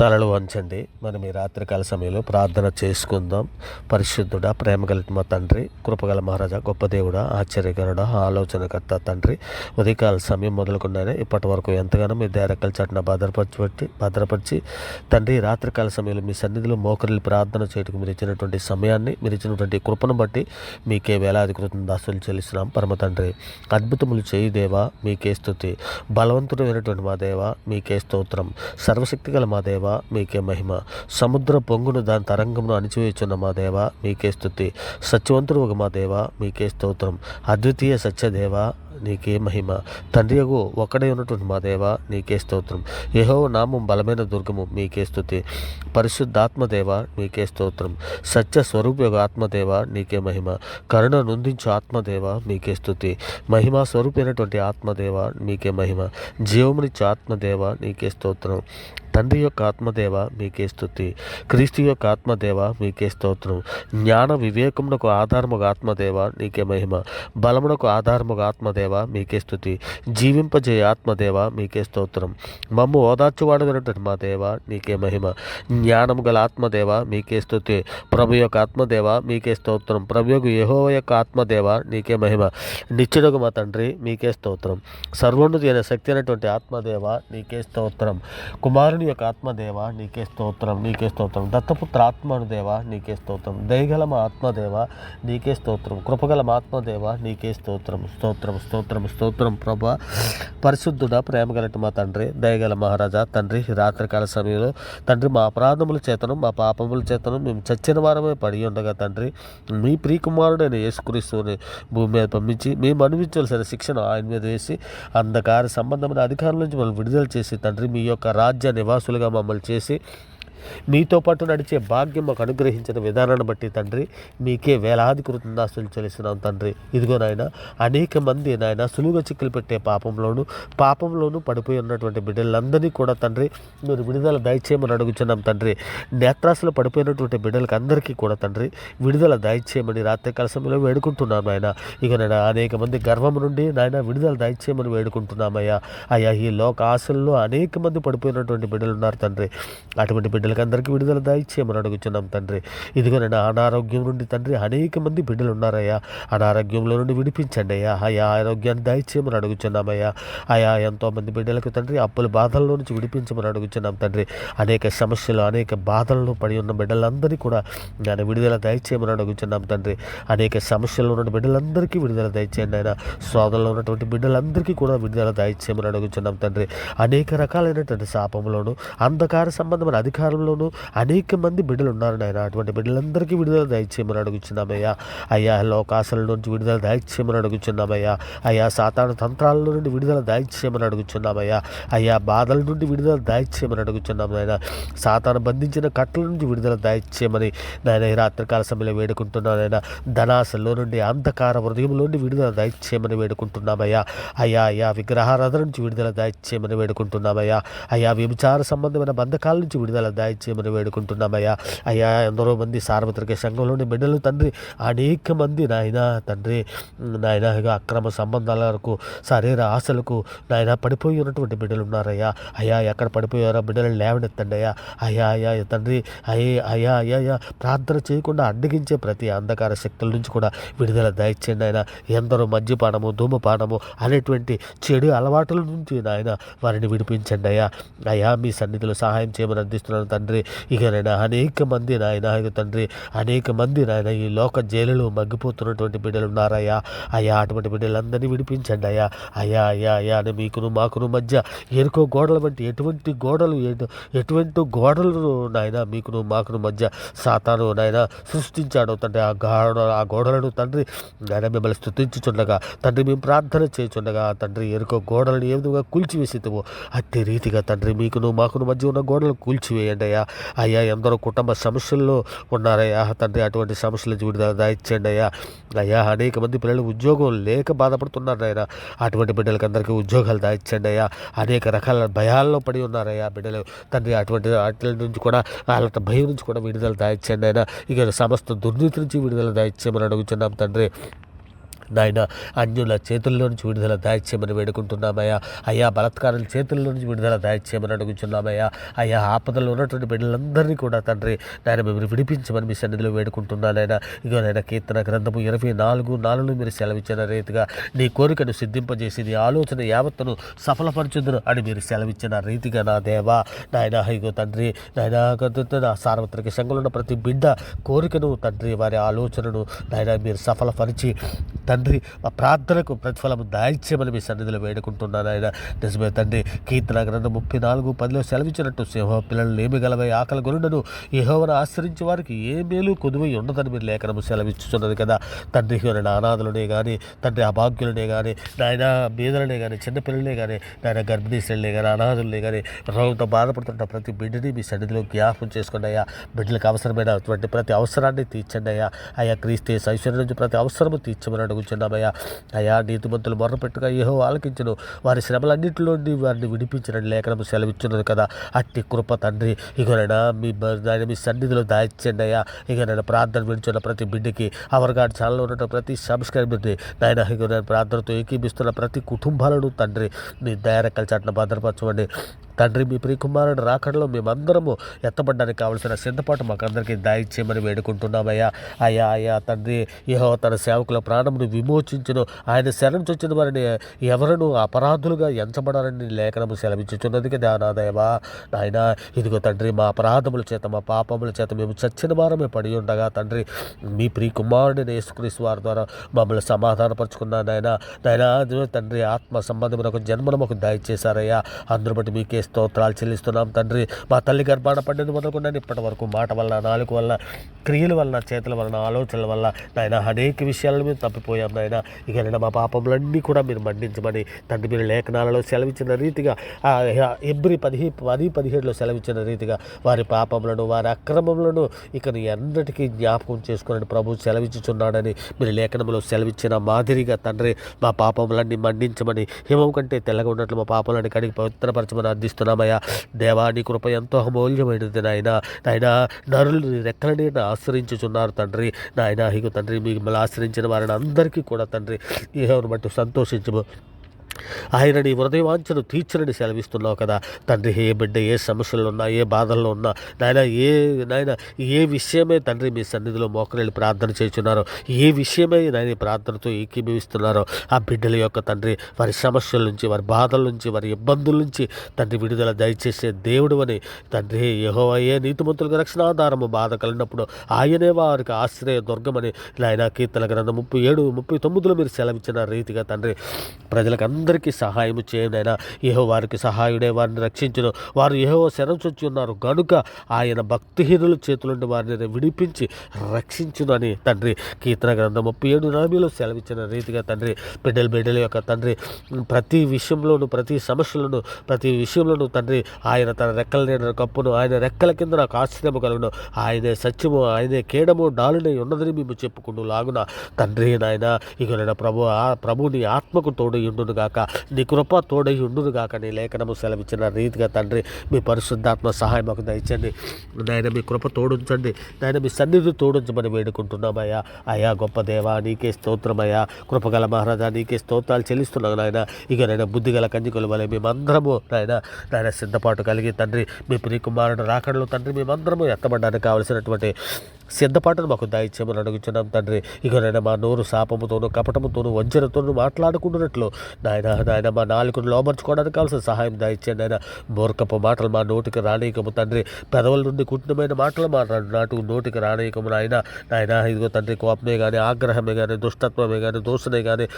తలలు వంచండి. మనం ఈ రాత్రికాల సమయంలో ప్రార్థన చేసుకుందాం. పరిశుద్ధుడా ప్రేమ మా తండ్రి కృపగల మహారాజా గొప్ప దేవుడా ఆశ్చర్యకరుడా ఆలోచనకర్త తండ్రి ఉదయకాల సమయం మొదలుకున్నానే ఇప్పటి వరకు ఎంతగానో మీ దేరక్కల చట్న భద్రపరచి భద్రపరిచి తండ్రి రాత్రికాల సమయంలో మీ సన్నిధిలో మోకరిల్లి ప్రార్థన చేయటకు మీరు ఇచ్చినటువంటి సమయాన్ని మీరు ఇచ్చినటువంటి కృపను బట్టి మీకే వేలాది కృతం దాసులు చెల్లిస్తున్నాం. పరమ తండ్రి అద్భుతములు చేయి దేవా మీకే స్థుతి బలవంతుడైనటువంటి మా దేవ మీకే స్తోత్రం. సర్వశక్తి గల మా దేవ మీకే మహిమ. సముద్ర పొంగును దాని తరంగమును అణిచివేచున్న మా దేవ మీకే స్థుతి సత్యవంతుడు ఒక మా దేవ మీకే స్తోత్రం. అద్వితీయ సత్యదేవ నీకే మహిమ. తండ్రియగు ఒక్కడే ఉన్నటువంటి మా దేవ నీకే స్తోత్రం. యహో నామం బలమైన దుర్గము మీకే స్థుతి పరిశుద్ధాత్మదేవ నీకే స్తోత్రం. సత్య స్వరూప ఆత్మదేవ నీకే మహిమ. కరుణ నుందించు ఆత్మదేవ మీకే స్థుతి మహిమా స్వరూపైనటువంటి ఆత్మదేవ నీకే మహిమ. జీవమునిచ్చు ఆత్మదేవ నీకే స్తోత్రం. తండ్రి యొక్క ఆత్మదేవ మీకే స్థుతి క్రీస్తు యొక్క ఆత్మదేవ మీకే స్తోత్రం. జ్ఞాన వివేకమునకు ఆధారముగా ఆత్మదేవ నీకే మహిమ. బలమునకు ఆధారముగా ఆత్మదేవ మీకే స్థుతి జీవింపజేయ ఆత్మదేవ మీకే స్తోత్రం. మమ్ము ఓదార్చువాడమైనటువంటి మా దేవ నీకే మహిమ. జ్ఞానము గల ఆత్మదేవ మీకే స్థుతి ప్రభు యొక్క ఆత్మదేవ మీకే స్తోత్రం. ప్రభు యొక్క యహో యొక్క ఆత్మదేవ నీకే మహిమ. నిత్యుడుగు మా తండ్రి మీకే స్తోత్రం. సర్వోన్నతి అయిన శక్తి అయినటువంటి ఆత్మదేవ నీకే స్తోత్రం. కుమారుని యొక్క ఆత్మదేవ నీకే స్తోత్రం నీకే స్తోత్రం. దత్తపుత్ర ఆత్మనుదేవ నీకే స్తోత్రం. దయగల మా ఆత్మదేవ నీకే స్తోత్రం. కృపగల మా ఆత్మదేవ నీకే స్తోత్రం. స్తోత్రం స్తోత్రం. స్తోత్రం ప్రభా. పరిశుద్ధుడ ప్రేమ గలటి మా తండ్రి దయగల మహారాజా తండ్రి రాత్రికాల సమయంలో. తండ్రి మా అపరాధముల చేతను మా పాపముల చేతను మేము చచ్చిన వారమే పడి ఉండగా తండ్రి మీ ప్రియకుమారుడైన యేసుక్రీస్తుని భూమి మీద పంపించి మేము అనుభవించవలసిన శిక్షణ ఆయన మీద వేసి అంధకార సంబంధమైన అధికారుల నుంచి మనం విడుదల చేసి తండ్రి మీ యొక్క రాజ్య నివాసులుగా మమ్మల్ని చేసి మీతో పాటు నడిచే భాగ్యం మాకు అనుగ్రహించిన విధానాన్ని బట్టి తండ్రి మీకే వేలాది కృతజ్ఞాస్తులు చెల్లిస్తున్నాం తండ్రి. ఇదిగో నాయన అనేక మంది నాయన సులువుగా చిక్కులు పెట్టే పాపంలోను పాపంలోను పడిపోయి ఉన్నటువంటి బిడ్డలందరినీ కూడా తండ్రి మీరు విడుదల దయచేయమని అడుగుతున్నాం తండ్రి. నేత్రాసులు పడిపోయినటువంటి బిడ్డలకు అందరికీ కూడా తండ్రి విడుదల దయచేయమని రాత్రి సమయంలో వేడుకుంటున్నాను ఆయన ఇక నేను అనేక మంది గర్వం నుండి నాయన విడుదల దయచేయమని వేడుకుంటున్నామయ్యా అయ్యా ఈ లోక ఆశల్లో అనేక మంది పడిపోయినటువంటి బిడ్డలు ఉన్నారు తండ్రి. అటువంటి బిడ్డలు బిడ్డలకందరికీ విడుదల దాయిచ్చేయమని అడుగుచున్నాం తండ్రి. ఇదిగోనండి అనారోగ్యం నుండి తండ్రి అనేక మంది బిడ్డలు ఉన్నారయ్యా అనారోగ్యంలో నుండి విడిపించండి అయ్యా. అయా ఆరోగ్యాన్ని దాయిచ్చేయమని అడుగుచున్నామయ్యా. అయా ఎంతోమంది బిడ్డలకు తండ్రి అప్పుల బాధల్లో నుంచి విడిపించమని అడుగుచున్నాం తండ్రి. అనేక సమస్యలు అనేక బాధల్లో పడి ఉన్న బిడ్డలందరినీ కూడా నేను విడుదల దయచేయమని అడుగుచున్నాం తండ్రి. అనేక సమస్యల్లో ఉన్న బిడ్డలందరికీ విడుదల దయచేయండి ఆయన సోదరులో ఉన్నటువంటి బిడ్డలందరికీ కూడా విడుదల దయచేయమని అడుగుచున్నాం తండ్రి. అనేక రకాలైనటువంటి శాపంలోను అంధకార సంబంధమైన అధికారులు అధికారంలోను అనేక మంది బిడ్డలు ఉన్నారు నాయన. అటువంటి బిడ్డలందరికీ విడుదల దయచేయమని అడుగుతున్నామయ్యా అయ్యా లోకాశల నుంచి విడుదల దయచేయమని అడుగుచున్నామయ్యా. అయ్యా సాతాను తంత్రాల నుండి విడుదల దయచేయమని అడుగుచున్నామయ్యా. అయ్యా బాధల నుండి విడుదల దయచేయమని అడుగుతున్నాం నాయన. సాతాను బంధించిన కట్టల నుంచి విడుదల దయచేయమని నాయన ఈ రాత్రికాల సమయంలో వేడుకుంటున్నాను నాయన. ధనాశలో నుండి అంధకార హృదయంలో నుండి విడుదల దయచేయమని వేడుకుంటున్నామయ్యా. అయ్యా అయ్యా విగ్రహారాధన నుంచి విడుదల దయచేయమని వేడుకుంటున్నామయ్యా. అయ్యా వ్యభిచార సంబంధమైన బంధకాల నుంచి విడుదల దయచేయమని వేడుకుంటున్నామయ్యా. అయ్యా ఎందరో మంది సార్వత్రిక సంఘంలోని బిడ్డలు తండ్రి అనేక మంది నాయన తండ్రి నాయన అక్రమ సంబంధాల వరకు శరీర ఆశలకు నాయన పడిపోయి ఉన్నటువంటి బిడ్డలు ఉన్నారయ్యా. అయ్యా ఎక్కడ పడిపోయారో బిడ్డలు లేవనెత్తండి అయ్యా అయ్యా అయ్యా తండ్రి అయ్యే అయ్యా అయ్యా అయ్యా ప్రార్థన చేయకుండా అడ్డగించే ప్రతి అంధకార శక్తుల నుంచి కూడా విడుదల దయచేయండి ఆయన ఎందరో మద్యపానము ధూమపానము అనేటువంటి చెడు అలవాటుల నుంచి నాయన వారిని విడిపించండి అయ్యా. అయ్యా మీ సన్నిధిలో సహాయం చేయమని అందిస్తున్నాను తండ్రి. ఇక నాయన అనేక మంది నాయన ఇక తండ్రి అనేక మంది నాయన ఈ లోక జైలులో మగ్గిపోతున్నటువంటి బిడ్డలు ఉన్నారయ్యా అయ్యా అటువంటి బిడ్డలందరినీ విడిపించండి అయ్యా. అయ్యా అయ్యా అయ్యా అని మీకును మాకును మధ్య ఎరుకో గోడల వంటి ఎటువంటి గోడలు ఎటువంటి గోడలను నాయన మీకును మాకును మధ్య సాతాను నాయన సృష్టించాడు తండ్రి. ఆ గోడ ఆ గోడలను తండ్రి నాయన మిమ్మల్ని స్థుతించుచుండగా తండ్రి మేము ప్రార్థన చేయుచుండగా తండ్రి ఎరుకో గోడలను ఏ విధంగా కూల్చివేసిద్దామో అట్టి రీతిగా తండ్రి మీకును మాకును మధ్య ఉన్న గోడలు కూల్చివేయండి అయ్యా అయ్యా ఎందరో కుటుంబ సమస్యల్లో ఉన్నారయ్యా. తండ్రి అటువంటి సమస్యల నుంచి విడుదల దాయిచ్చండి అయ్యా. అయ్యా అనేక మంది పిల్లలు ఉద్యోగం లేక బాధపడుతున్నారు ఆయన అటువంటి బిడ్డలకి అందరికీ ఉద్యోగాలు దాయిచ్చండి అయ్యా. అనేక రకాల భయాల్లో పడి ఉన్నారయ్యా బిడ్డలు. తండ్రి అటువంటి వాటి నుంచి కూడా వాళ్ళ భయం నుంచి కూడా విడుదల దాయిచ్చండి అయినా ఇక సమస్త దుర్నీతి నుంచి విడుదల దాయిచ్చేయమని అడుగుతున్నాం తండ్రి. నాయన అన్యుల చేతుల్లో నుంచి విడుదల దాయిచ్చేయమని వేడుకుంటున్నామయ్యా. అయ్యా బలత్కారుల చేతుల్లో నుంచి విడుదల దాయిచ్చేయమని అడుగుతున్నామయ్యా అయ్యా ఆపదలో ఉన్నటువంటి బిడ్డలందరినీ కూడా తండ్రి నాయన మిమ్మల్ని విడిపించమని మీ సన్నిధిలో వేడుకుంటున్నానైనా ఇగో నాయన కీర్తన గ్రంథము ఇరవై నాలుగు నాలుగు మీరు సెలవిచ్చిన రీతిగా నీ కోరికను సిద్ధింపజేసి నీ ఆలోచన యావత్తును సఫలపరచుదును అని మీరు సెలవిచ్చిన రీతిగా నా దేవా. నాయన ఇగో తండ్రి నాయన నా సార్వత్రిక సంఘంలో ఉన్న ప్రతి బిడ్డ కోరికను తండ్రి వారి ఆలోచనను నాయన మీరు సఫలపరిచి తండ్రి తండ్రి మా ప్రార్థనకు ప్రతిఫలం దాయిచ్యమని మీ సన్నిధిలో వేడుకుంటున్నాను ఆయన. నిజమే తండ్రి కీర్తన గ్రంథం ముప్పై నాలుగు పదిలో సెలవిచ్చినట్టు సింహ పిల్లలు ఏమి గలవై ఆకలి గొరుడను యహోవను ఆశ్రయించే వారికి ఏ మేలు కొదువై ఉండదని మీరు లేఖనము సెలవిచ్చుతున్నది కదా. తండ్రి ఎవరైనా అనాథులనే కానీ తండ్రి అభాగ్యులనే కానీ నాయన బీదలనే కానీ చిన్నపిల్లలనే కానీ నాయన గర్భిణీ కానీ అనాథులనే కానీ రోగంతో బాధపడుతున్న ప్రతి బిడ్డని మీ సన్నిధిలో జ్ఞాపకం చేసుకోండి అయ్యా. బిడ్డలకు అవసరమైనటువంటి ప్రతి అవసరాన్ని తీర్చండి అయ్యా. అయ్యా క్రీస్తే ఐశ్వర్యం నుంచి ప్రతి అవసరము తీర్చమని అడుగుచున్నామయ్యా అయ్యా నీతిమంతులు మొర్రపెట్టుగా ఏహో ఆలకించను. వారి శ్రమలన్నింటిలో వారిని విడిపించిన లేఖనము సెలవిచ్చున్నది కదా. అట్టి కృప తండ్రి ఇగోనైనా మీ బ- మీ సన్నిధిలో దాయిచ్చండి అయ్యా. ఇక ప్రార్థన విడుచున్న ప్రతి బిడ్డకి అవర్గాడ్ ఛానల్లో ఉన్న ప్రతి సబ్స్క్రైబర్ని నాయన ఇక నేను ప్రార్థనతో ఏకీపిస్తున్న ప్రతి కుటుంబాలను తండ్రి మీ దయారెక్కల చాటున భద్రపరచండి తండ్రి మీ ప్రియకుమారుడు రాకడలో మేమందరము ఎత్తబడ్డానికి కావలసిన సిద్ధపాటు మాకందరికీ దాయిచ్చేయమని వేడుకుంటున్నామయ్యా అయ్యా. అయ్యా తండ్రి యహో తన సేవకుల ప్రాణమును విమోచించను. ఆయన శరణం చొచ్చిన వారిని ఎవరను అపరాధులుగా ఎంచబడాలని లేఖనము సెలవిచ్చుచున్నది కదా నాదేవా నాయన ఇదిగో తండ్రి మా అపరాధముల చేత మా పాపముల చేత మేము చచ్చిన వారమే పడి ఉండగా తండ్రి మీ ప్రియ కుమారుడిని యేసుక్రీస్తు వారి ద్వారా మమ్మల్ని సమాధానపరుచుకున్నా నాయన. నాయన తండ్రి ఆత్మ సంబంధమైన ఒక జన్మను మాకు దయచేశారయ్యా. అందరూ బట్టి మీకే స్తోత్రాలు చెల్లిస్తున్నాం తండ్రి. మా తల్లి గర్భాన పడ్డది మొదలుకుండా ఇప్పటి వరకు మాట వల్ల నాలుగు వల్ల క్రియల వలన చేతుల వలన ఆలోచనల వల్ల నాయన అనేక విషయాలను మేము తప్పిపోయాం. నాయన ఇక నేను మా పాపములన్నీ కూడా మీరు మన్నించమని తండ్రి మీరు లేఖనాలలో సెలవిచ్చిన రీతిగా ఎబ్రి పదిహే పది పదిహేడులో సెలవిచ్చిన రీతిగా వారి పాపములను వారి అక్రమములను ఇక నీ జ్ఞాపకం చేసుకుని ప్రభు సెలవిచ్చుచున్నాడని మీరు లేఖనంలో సెలవిచ్చిన మాదిరిగా తండ్రి మా పాపములన్నీ మన్నించమని హిమం కంటే తెల్లగా ఉన్నట్లు మా పాపములన్నీ కడిగి పవిత్రపరచమని అందిస్తున్నామయ్యా దేవా నీ కృప ఎంతో అమూల్యమైనది నాయన. నాయన నరులు రెక్కలని ఆశ్రయించుచున్నారు తండ్రి. నాయన ఇక తండ్రి మిమ్మల్ని ఆశ్రయించిన వారిని అందరికీ కూడా తండ్రి ఏహోను బట్టి సంతోషించము. ఆయన నీ హృదయవాంఛను తీర్చనని సెలవిస్తున్నావు కదా. తండ్రి ఏ బిడ్డ ఏ సమస్యలు ఉన్నా ఏ బాధల్లో ఉన్నా నాయన ఏ నాయన ఏ విషయమే తండ్రి మీ సన్నిధిలో మోకరెళ్ళి ప్రార్థన చేస్తున్నారో ఏ విషయమే నాయన ప్రార్థనతో ఏకీభవిస్తున్నారో ఆ బిడ్డల యొక్క తండ్రి వారి సమస్యల నుంచి వారి బాధల నుంచి వారి ఇబ్బందుల నుంచి తండ్రి విడుదల దయచేసే దేవుడు అని తండ్రి యెహోవాయే నీతిమంతులకు రక్షణాధారము బాధ కలిగినప్పుడు ఆయనే వారికి ఆశ్రయ దుర్గమని నాయన కీర్తన గ్రంథం ముప్పై ఏడు ముప్పై తొమ్మిదిలో మీరు సెలవిచ్చిన రీతిగా తండ్రి ప్రజలకు అందరికీ సహాయం చేయండి ఏహో వారికి సహాయుడే వారిని రక్షించను. వారు ఏహో శరణొచ్చి ఉన్నారు. గనుక ఆయన భక్తిహీనుల చేతుల నుండి వారిని విడిపించి రక్షించును అని తండ్రి. కీర్తన గ్రంథం ముప్పై ఏడు నామీలో సెలవిచ్చిన రీతిగా తండ్రి బిడ్డల బిడ్డల యొక్క తండ్రి ప్రతి విషయంలోనూ ప్రతి సమస్యలను ప్రతి విషయంలోనూ తండ్రి ఆయన తన రెక్కల నేను కప్పును. ఆయన రెక్కల కింద నాకు ఆశ్రయము కలుగును. ఆయనే సత్యము ఆయనే కేడము డాలునే ఉన్నదని మేము చెప్పుకుంటూ లాగున తండ్రి నాయన ఇక నేను ప్రభు ఆ ప్రభుని ఆత్మకు తోడు ఉండును గాక నీ కృప తోడై ఉండును గాక. నీ లేఖనము సెలవిచ్చిన రీతిగా తండ్రి మీ పరిశుద్ధాత్మ సహాయం మాకు దయచండి. నాయన మీ కృప తోడుంచండి. నాయన మీ సన్నిధి తోడుంచమని వేడుకుంటున్నామయ్యా. అయ్యా గొప్ప దేవా నీకే స్తోత్రమయ్యా. కృపగల మహారాజా నీకే స్తోత్రాలు చెల్లిస్తున్నాను నాయన. ఇక నేను బుద్ధిగల కంజికలు వలె మేమందరము నాయన నాయన సిద్ధపాటు కలిగి తండ్రి మీ ప్రియకుమారుడు రాకడలో తండ్రి మేమందరము ఎత్తబడ్డానికి కావలసినటువంటి సిద్ధపాటను మాకు దయచేయమని అడుగుచున్నాం తండ్రి. ఇక మా నోరు శాపముతోనూ కపటముతోనూ వంచనతోనూ మాట్లాడుకుంటున్నట్లు నాయన నాయన మా నాలుగును లోమర్చుకోవడానికి కావాల్సిన సహాయం దయచేయండి ఆయన మూర్ఖపు మాటలు మా నోటికి రానీయకము తండ్రి. పెదవుల నుండి కుటుంబమైన మాటలు మా నాటు నోటికి రానీయకము నాయన. నాయన ఇదిగో తండ్రి కోపమే కానీ ఆగ్రహమే కానీ దుష్టత్వమే కానీ దోషనే కానీ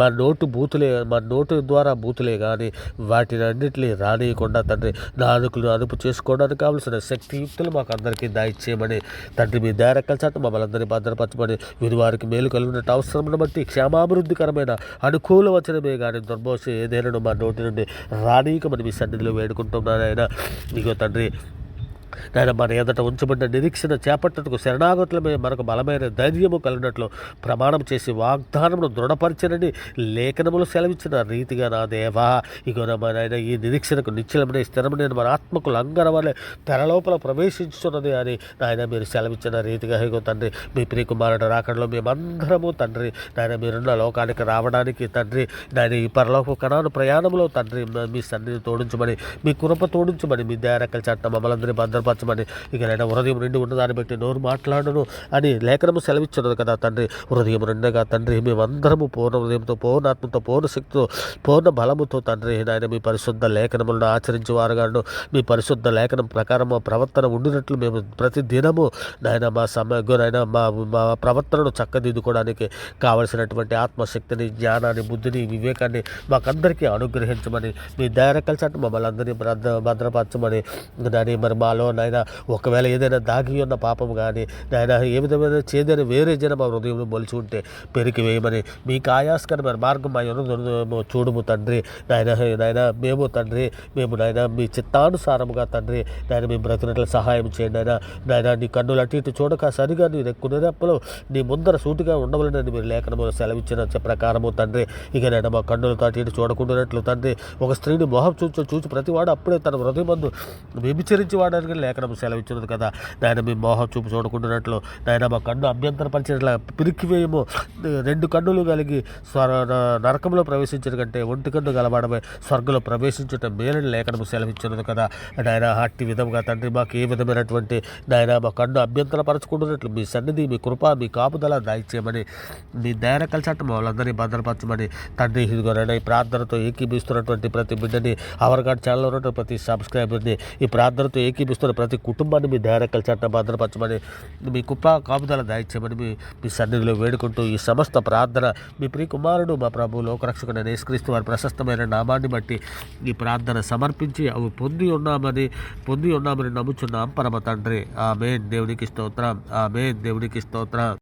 మా నోటు బూతులే మా నోటు ద్వారా బూతులే కానీ వాటిని అన్నింటినీ రానియకుండా తండ్రి నాలుగులు అదుపు చేసుకోవడానికి కావలసిన శక్తియుక్తులు మాకు అందరికీ దయచేయమని తండ్రి మీ దేరక్కల చాటు మమ్మల్ని భద్రపరచబడి భద్రపరచమని వారికి మేలు కలిగినట్టు అవసరమును బట్టి క్షేమాభివృద్ధికరమైన అనుకూల వచనమే కానీ దుర్భోష ఏదైనా మా నోటి నుండి రానీయకమని మీ సన్నిధిలో వేడుకుంటున్నాను ఆయన ఇగో తండ్రి నాయన మన ఎదట ఉంచబడిన నిరీక్షణ చేపట్టటకు శరణాగతులమే మనకు బలమైన ధైర్యము కలిగినట్లు ప్రమాణం చేసి వాగ్దానమును దృఢపరచనని లేఖనములు సెలవిచ్చిన రీతిగా నా దేవా ఇగో నా నాయన ఈ నిరీక్షణకు నిశ్చలమైన స్థిరమైన మన ఆత్మకు లంగర వలె తెరలోపల ప్రవేశించున్నది అని నాయన మీరు సెలవిచ్చిన రీతిగా ఇగో తండ్రి మీ ప్రియకుమారుడు రాకడలో మేమందరము తండ్రి నాయన మీరున్న లోకానికి రావడానికి తండ్రి నాయన ఈ పరలోక కణాను ప్రయాణంలో తండ్రి మీ సన్నిధి తోడించమని మీ కురప తోడించమని మీ దయారకల చట్టం మమ్మల్ని భద్రపరచమని ఇక నేను హృదయం నిండి ఉన్నదాన్ని బట్టి నోరు మాట్లాడను అని లేఖనము సెలవిచ్చినది కదా తండ్రి. హృదయం నిండగా తండ్రి మేమందరము పూర్ణ హృదయంతో పూర్ణాత్మతో పూర్ణ శక్తితో పూర్ణ బలముతో తండ్రి. నాయన మీ పరిశుద్ధ లేఖనములను ఆచరించేవారుగాను మీ పరిశుద్ధ లేఖనం ప్రకారం మా ప్రవర్తన ఉండినట్లు మేము ప్రతి దినము నాయన మా సమయ నాయన మా మా ప్రవర్తనను చక్కదిద్దుకోవడానికి కావలసినటువంటి ఆత్మశక్తిని జ్ఞానాన్ని బుద్ధిని వివేకాన్ని మాకందరికీ అనుగ్రహించమని మీ దయారకల చట్టం మమ్మల్ని అందరినీ భద్ర భద్రపరచమని దాని మరి మాలో నాయన ఒకవేళ ఏదైనా దాగి ఉన్న పాపం కానీ నాయన ఏ విధమైన చేదైన వేరే జన మా హృదయంలో మొలిచి ఉంటే పెరికి వేయమని మీకు ఆయాస్కరమైన మార్గం మా ఎన్నో చూడుము తండ్రి. నాయన నాయన మేము తండ్రి మేము నాయన మీ చిత్తానుసారముగా తండ్రి. నాయన మేము బ్రతినట్లు సహాయం చేయండి నాయన. నాయన నీ కన్నులు అటు ఇటు చూడక సరిగా నీ రెక్కునేటప్పుడు నీ ముందర సూటిగా ఉండవలనని మీరు లేఖనము సెలవిచ్చిన ప్రకారము తండ్రి. ఇక నేను మా కన్నులతో అటు ఇటు చూడకుండానట్లు తండ్రి. ఒక స్త్రీని మొహం చూచి చూచి ప్రతివాడు అప్పుడే తన హృదయమందు వ్యభిచరించి వాడడానికి లేఖనం సెలవిచ్చినది కదా. నాయన మీ మోహం చూపు చూడకుండానట్లు నాయన మా కన్ను అభ్యంతరపరిచినట్ల పిరికివేయము రెండు కన్నులు కలిగి స్వర నరకంలో ప్రవేశించిన కంటే ఒంటి కన్ను గలబడమే స్వర్గంలో ప్రవేశించుట మేలని లేఖనము సెలవిచ్చినది కదా. నాయన అట్టి విధంగా తండ్రి మాకు ఏ విధమైనటువంటి నాయన మా కన్ను అభ్యంతరపరచుకుంటున్నట్లు మీ సన్నిధి మీ కృప మీ కాపుదల దాయిచ్చేయమని మీ దయన కలిసట వాళ్ళందరినీ భద్రపరచమని తండ్రి ఇదిగోనైనా ఈ ప్రార్థనతో ఏకీభిస్తున్నటువంటి ప్రతి బిడ్డని అవర్గాడ్ ఛానల్ ఉన్నటువంటి ప్రతి సబ్స్క్రైబర్ని ఈ ప్రార్థనతో ఏకీభిస్తున్న ప్రతి కుటుంబాన్ని మీ దయన చట్టం భద్రపరచమని మీ కుప్ప కాపుదల దాయిచ్చేయమని మీ మీ సన్నిధిలో వేడుకుంటూ ఈ సమస్త ప్రార్థన మీ ప్రియ కుమారుడు మా ప్రభు లోకరక్షకుడు నేస్క్రీస్తు వారి ప్రశస్తమైన నామాన్ని బట్టి ఈ ప్రార్థన సమర్పించి అవి పొంది ఉన్నామని పొంది ఉన్నామని నమ్ముచున్నాం. పరమ తండ్రి ఆమె దేవునికి స్తోత్రం. ఆమె దేవునికి స్తోత్రం.